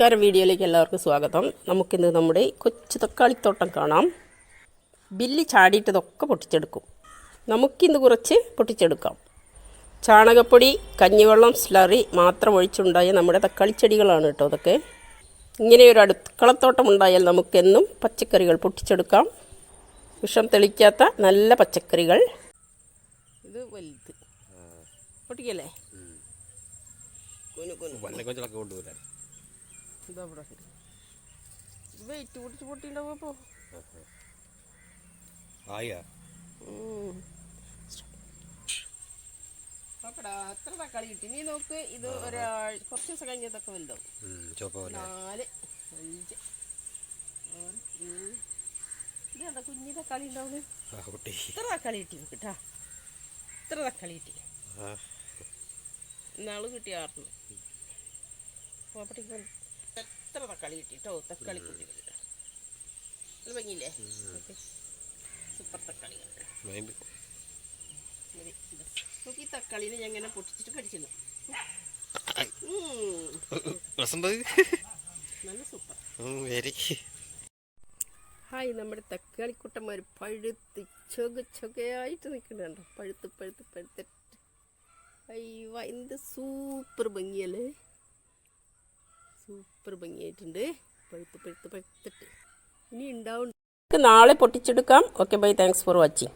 നമസ്കാരം വീഡിയോയിലേക്ക് എല്ലാവർക്കും സ്വാഗതം. നമുക്കിന്ന് നമ്മുടെ കൊച്ചു തക്കാളിത്തോട്ടം കാണാം. ബില്ല് ചാടിയിട്ടതൊക്കെ പൊട്ടിച്ചെടുക്കും. നമുക്കിന്ന് കുറച്ച് പൊട്ടിച്ചെടുക്കാം. ചാണകപ്പൊടി കഞ്ഞിവെള്ളം സ്ലറി മാത്രം ഒഴിച്ചുണ്ടായ നമ്മുടെ തക്കാളി ചെടികളാണ് കേട്ടോ അതൊക്കെ. ഇങ്ങനെ ഒരു അടുക്കളത്തോട്ടം ഉണ്ടായാൽ നമുക്കെന്നും പച്ചക്കറികൾ പൊട്ടിച്ചെടുക്കാം. വിഷം തെളിക്കാത്ത നല്ല പച്ചക്കറികൾ. ഇത് വലുത്. പൊട്ടിക്കല്ലേ? കുനു ഇതാ ഇവിടെ. വെയിറ്റ് പിടിച്ച് പൊട്ടിണ്ടാവും അപ്പോൾ ആയാ? നോക്കടാ എത്ര തക്കാളി കിട്ടി. നീ നോക്ക് ഇത് ഒരാൾ കുറച്ച് ദിവസം കഴിഞ്ഞതൊക്കെ വലുതാവും. നാല് അഞ്ച് ആറ് ഏഴ്. കുഞ്ഞി തക്കാളി ഉണ്ടാവുന്നത് ഇത്ര തക്കാളി കിട്ടി കേട്ടാ ഇത്ര തക്കാളി കിട്ടി. ആ. ഇന്നാൾ കിട്ടി ആർന്നു. പോപ്പട്ടിക്ക് എത്ര തക്കാളി കിട്ടി കേട്ടോ തക്കാളി കുട്ടികൾ അത് ഭംഗിയില്ലേ സൂപ്പർ തക്കാളികൾ. നോക്കി ഈ തക്കാളിനെ ഞാൻ ഇങ്ങനെ പൊട്ടിച്ചിട്ട് രസമുണ്ട് നല്ല സൂപ്പർ. വെരി ഹായ് നമ്മുടെ തക്കാളിക്കുട്ടന്മാർ പഴുത്ത് ചൊക ചൊകയായിട്ട് നിൽക്കുന്നുണ്ടോ പഴുത്ത് പഴുത്ത് പഴുത്തിട്ട്. അയ്യോ എന്ത് സൂപ്പർ ഭംഗിയല്ലേ? സൂപ്പർ ഭംഗിയായിട്ടുണ്ട്. പഴുത്ത് പഴുത്ത് പഴുത്തിട്ട്. ഇനി ഉണ്ടാവും. നാളെ പൊട്ടിച്ചെടുക്കാം. Okay bye thanks for watching